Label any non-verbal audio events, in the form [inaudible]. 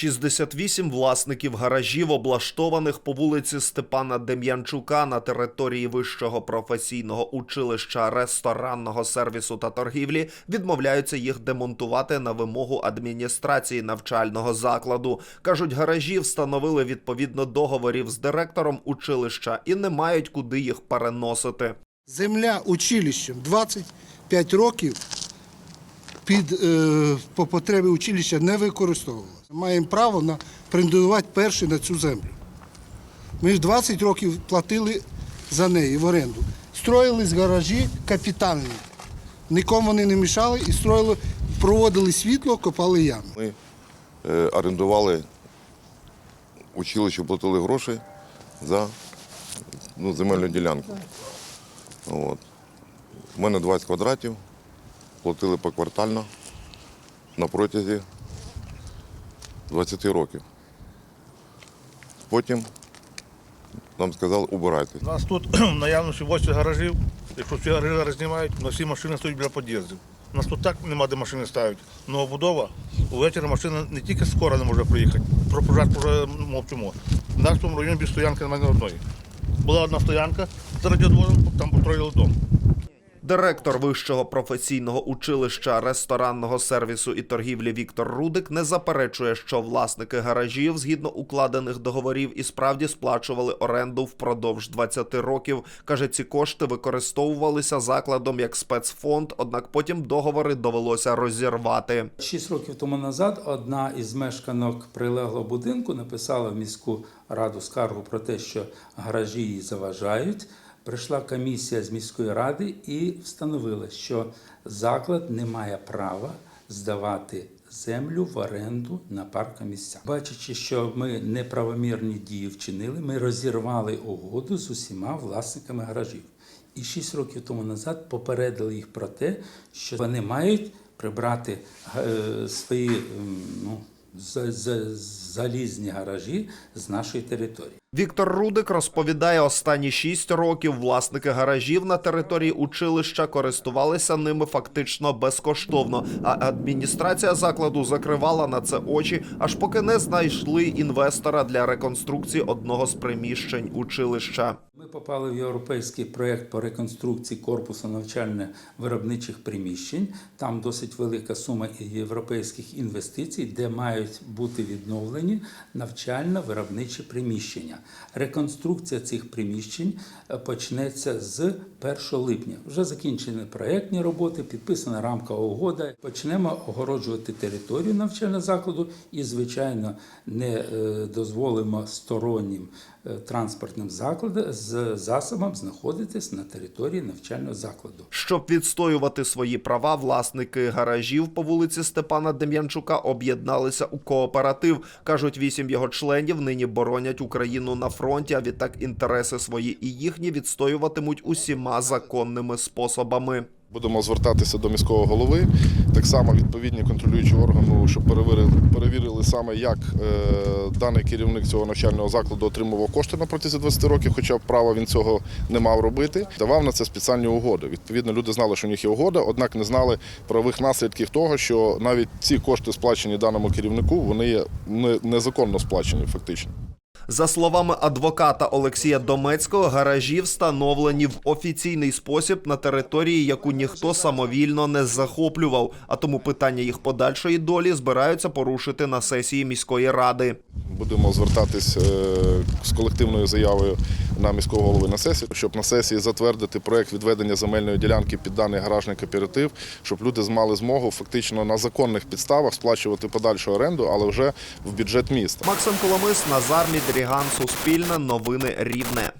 68 власників гаражів, облаштованих по вулиці Степана Дем'янчука на території вищого професійного училища ресторанного сервісу та торгівлі, відмовляються їх демонтувати на вимогу адміністрації навчального закладу. кажуть, гаражі встановили відповідно договорів з директором училища і не мають куди їх переносити. Земля училищем 25 років під, е, по потребі училища не використовувалася. Маємо право на претендувати перші на цю землю. Ми ж 20 років платили за неї в оренду. Строїлись гаражі капітальні. Нікому вони не мішали і строїли, проводили світло, копали ями. Ми е, орендували училище, платили гроші за ну, земельну ділянку. От. У мене 20 квадратів, платили поквартально на протязі 20 років. Потім нам сказали, убирайтесь. У нас тут [clears throat] наявності 8 гаражів. Якщо всі гаражі знімають, на всі машини стоять біля під'їздів. У нас тут так нема де машини ставити. Новобудова, увечері машина не тільки скоро не може приїхати, про пожежку вже мовчимо. В нашому районі без стоянки немає одної. Була одна стоянка з радіодвором, там построїли дом. Директор вищого професійного училища ресторанного сервісу і торгівлі Віктор Рудик не заперечує, що власники гаражів згідно укладених договорів і справді сплачували оренду впродовж 20 років. каже, ці кошти використовувалися закладом як спецфонд, однак потім договори довелося розірвати. Шість років тому назад одна із мешканок прилеглого будинку написала в міську раду скаргу про те, що гаражі їй заважають. Прийшла комісія з міської ради і встановила, що заклад не має права здавати землю в оренду на паркомісця. Бачачи, що ми неправомірні дії вчинили, ми розірвали угоду з усіма власниками гаражів. І шість років тому назад попередили їх про те, що вони мають прибрати е, свої ну, за- за- залізні гаражі з нашої території. Віктор Рудик розповідає, останні шість років власники гаражів на території училища користувалися ними фактично безкоштовно. А адміністрація закладу закривала на це очі, аж поки не знайшли інвестора для реконструкції одного з приміщень училища. Попали в європейський проєкт по реконструкції корпусу навчально-виробничих приміщень. Там досить велика сума європейських інвестицій, де мають бути відновлені навчально-виробничі приміщення. Реконструкція цих приміщень е, почнеться з 1 липня. Вже закінчені проєктні роботи, підписана рамкова угода. Почнемо огороджувати територію навчального закладу і, звичайно, не е, дозволимо стороннім е, транспортним закладам з засобам знаходитись на території навчального закладу. Щоб відстоювати свої права, власники гаражів по вулиці Степана Дем'янчука об'єдналися у кооператив. кажуть, вісім його членів нині боронять Україну на фронті. А відтак інтереси свої і їхні відстоюватимуть усіма законними способами. Будемо звертатися до міського голови, так само відповідні контролюючі органи, щоб перевірили, перевірили саме, як е, даний керівник цього навчального закладу отримував кошти на протязі 20 років, хоча права він цього не мав робити. Давав на це спеціальні угоди. Відповідно, люди знали, що у них є угода, однак не знали правових наслідків того, що навіть ці кошти, сплачені даному керівнику, вони є незаконно сплачені фактично. За словами адвоката Олексія Домецького, гаражі встановлені в офіційний спосіб на території, яку ніхто самовільно не захоплював. А тому питання їх подальшої долі збираються порушити на сесії міської ради. Будемо звертатись е, з колективною заявою на міського голови на сесію, щоб на сесії затвердити проект відведення земельної ділянки під даний гаражний кооператив, щоб люди мали змогу фактично на законних підставах сплачувати подальшу оренду, але вже в бюджет міста. Максим Коломис, Назар Мідріган, Суспільне, Новини Рівне.